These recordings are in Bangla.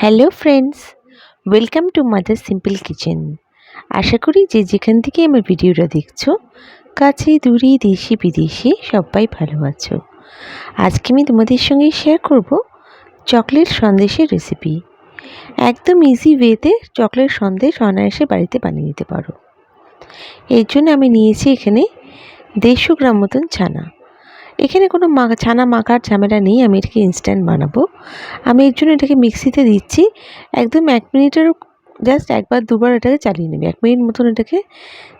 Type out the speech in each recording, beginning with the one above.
Hello friends welcome to mother simple kitchen আশা করি যে যেখান থেকে আমার ভিডিওটা দেখছ, কাছে, দূরে, দেশি, বিদেশি সবাই ভালো আছো। আজকে আমি তোমাদের সঙ্গে শেয়ার করব চকলেট সন্দেশের রেসিপি একদম ইজি ওয়েতে চকলেট সন্দেশ অনায়াসে বাড়িতে বানিয়ে নিতে পারো। এর জন্য আমি নিয়েছি এখানে দেড়শো গ্রাম মতন ছানা এখানে কোনো ছানা মাখার ঝামেলা নেই, আমি এটাকে ইনস্ট্যান্ট বানাবো। আমি এর জন্য এটাকে মিক্সিতে দিচ্ছি। একদম এক মিনিটেরও জাস্ট একবার, দুবার এটাকে চালিয়ে নেবে। এক মিনিট মতন এটাকে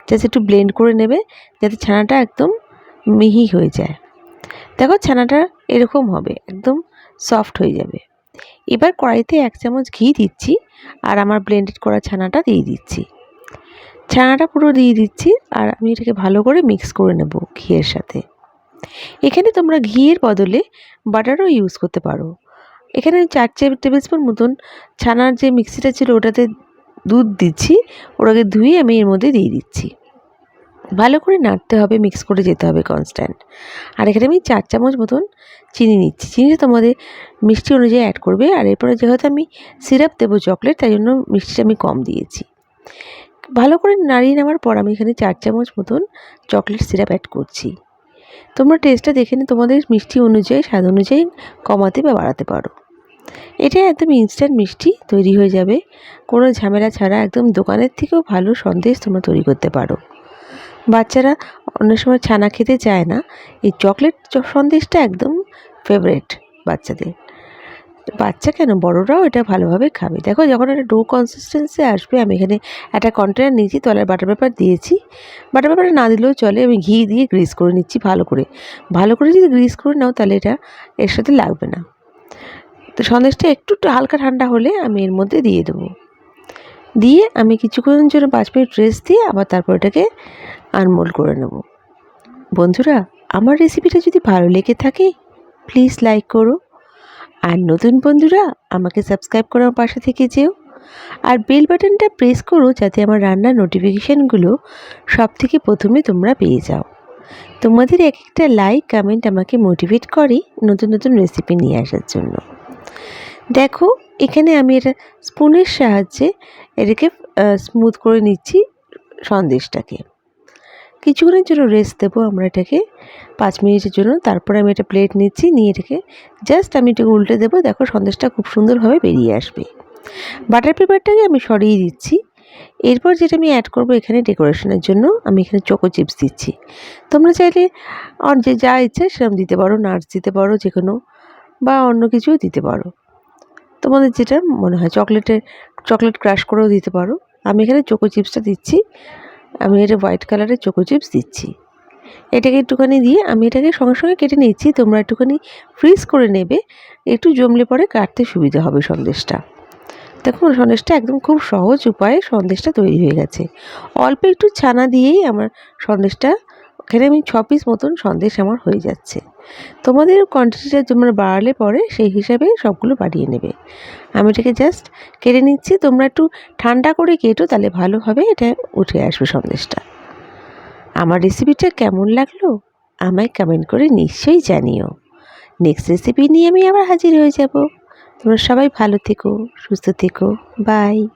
জাস্ট একটু ব্লেন্ড করে নেবে, যাতে ছানাটা একদম মিহি হয়ে যায়। দেখো ছানাটা এরকম হবে, একদম সফট হয়ে যাবে। এবার কড়াইতে এক চামচ ঘি দিচ্ছি, আর আমার ব্লেন্ডেড করা ছানাটা দিয়ে দিচ্ছি। ছানাটা পুরো দিয়ে দিচ্ছি, আর আমি এটাকে ভালো করে মিক্স করে নেব ঘিয়ের সাথে। এখানে তোমরা ঘিয়ের বদলে বাটারও ইউজ করতে পারো। এখানে চার চার টেবিল স্পুন মতন ছানার যে মিক্সিটা ছিল ওটাতে দুধ দিচ্ছি, ওটাকে ধুয়ে আমি এর মধ্যে দিয়ে দিচ্ছি। ভালো করে নাড়তে হবে মিক্স করে যেতে হবে কনস্ট্যান্ট আর এখানে আমি চার চামচ মতন চিনি নিচ্ছি। চিনিটা তোমাদের মিষ্টি অনুযায়ী অ্যাড করবে, আর এরপরে যেহেতু আমি সিরাপ দেবো চকলেট তাই জন্য মিষ্টিটা আমি কম দিয়েছি। ভালো করে নাড়িয়ে নেওয়ার পর আমি এখানে চার চামচ মতন চকলেট সিরাপ অ্যাড করছি। তোমরা টেস্টটা দেখে নিয়ে তোমাদের মিষ্টি অনুযায়ী, স্বাদ অনুযায়ী কমাতে বা বাড়াতে পারো। এটা একদম ইনস্ট্যান্ট মিষ্টি তৈরি হয়ে যাবে। কোনো ঝামেলা ছাড়া একদম দোকানের থেকেও ভালো সন্দেশ তোমরা তৈরি করতে পারো। বাচ্চারা অন্য সময় ছানা খেতে চায় না। এই চকলেট সন্দেশটা একদম ফেভারেট বাচ্চাদের। বাচ্চা কেন? বড়রাও এটা ভালোভাবে খাবে। দেখো যখন একটা ডো কনসিস্টেন্সি আসবে, আমি এখানে একটা কন্টেনার নিয়েছি তলার বাটার পেপার দিয়েছি। বাটার পেপারে না দিলেও চলে, আমি ঘি দিয়ে গ্রিস করে নিচ্ছি ভালো করে। ভালো করে যদি গ্রিস করে নাও, তাহলে এটা এর সাথে লাগবে না। তো সন্দেশটা একটু হালকা ঠান্ডা হলে আমি এর মধ্যে দিয়ে দেবো। দিয়ে আমি কিছুক্ষণের জন্য পাঁচ মিনিট রেস্ট দিয়ে আবার তারপর এটাকে আনমোল করে নেব। বন্ধুরা, আমার রেসিপিটা যদি ভালো লেগে থাকে প্লিজ লাইক করো। আর নতুন বন্ধুরা, আমাকে সাবস্ক্রাইব করার পাশে থেকে যেও। আর বেল বাটনটা প্রেস করো যাতে আমার রান্নার নোটিফিকেশানগুলো সব থেকে প্রথমে তোমরা পেয়ে যাও। তোমাদের এক একটা লাইক কমেন্ট আমাকে মোটিভেট করে নতুন নতুন রেসিপি নিয়ে আসার জন্য। দেখো, এখানে আমি এটা স্পুনের সাহায্যে এটাকে স্মুথ করে নিচ্ছি সন্দেশটাকে। কিছুক্ষণের জন্য রেস্ট দেবো আমরা এটাকে। পাঁচ মিনিটের জন্য। তারপরে আমি এটা প্লেট নিচ্ছি, নিয়ে এটাকে জাস্ট আমি এটাকে উল্টে দেবো। দেখো সন্দেশটা খুব সুন্দরভাবে বেরিয়ে আসবে। বাটার পেপারটাকে আমি সরিয়ে দিচ্ছি। এরপর যেটা আমি অ্যাড করব এখানে ডেকোরেশনের জন্য, আমি এখানে চোকো চিপস দিচ্ছি। তোমরা চাইলে আর যে যা ইচ্ছা সেরকম দিতে পারো নাটস দিতে পারো যে কোনো বা অন্য কিছুও দিতে পারো। তোমাদের যেটা মনে হয় চকলেটের চকলেট ক্রাশ করেও দিতে পারো। আমি এখানে চোকো চিপসটা দিচ্ছি। আমি এটা হোয়াইট কালারের চোকো চিপস দিচ্ছি। এটাকে একটুখানি দিয়ে আমি এটাকে সঙ্গে সঙ্গে কেটে নিচ্ছি, তোমরা একটুখানি ফ্রিজ করে নেবে, একটু জমলে পরে কাটতে সুবিধা হবে সন্দেশটা। দেখুন, সন্দেশটা একদম খুব সহজ উপায়ে সন্দেশটা তৈরি হয়ে গেছে। অল্প একটু ছানা দিয়েই আমার সন্দেশটা, এখানে আমি ছ পিস মতন সন্দেশ আমার হয়ে যাচ্ছে। তোমাদের কোয়ান্টিটিটা তোমরা বাড়ালে পরে সেই হিসাবে সবগুলো বাড়িয়ে নেবে। আমি এটাকে জাস্ট কেটে নিচ্ছি। তোমরা একটু ঠান্ডা করে কেটো, তাহলে ভালোভাবে এটা উঠে আসবে সন্দেশটা। আমার রেসিপিটা কেমন লাগল? আমায় কমেন্ট করে নিশ্চয়ই জানিও। নেক্সট রেসিপি নিয়ে আমি আবার হাজির হয়ে যাব। তোমরা সবাই ভালো থেকো, সুস্থ থেকো। বাই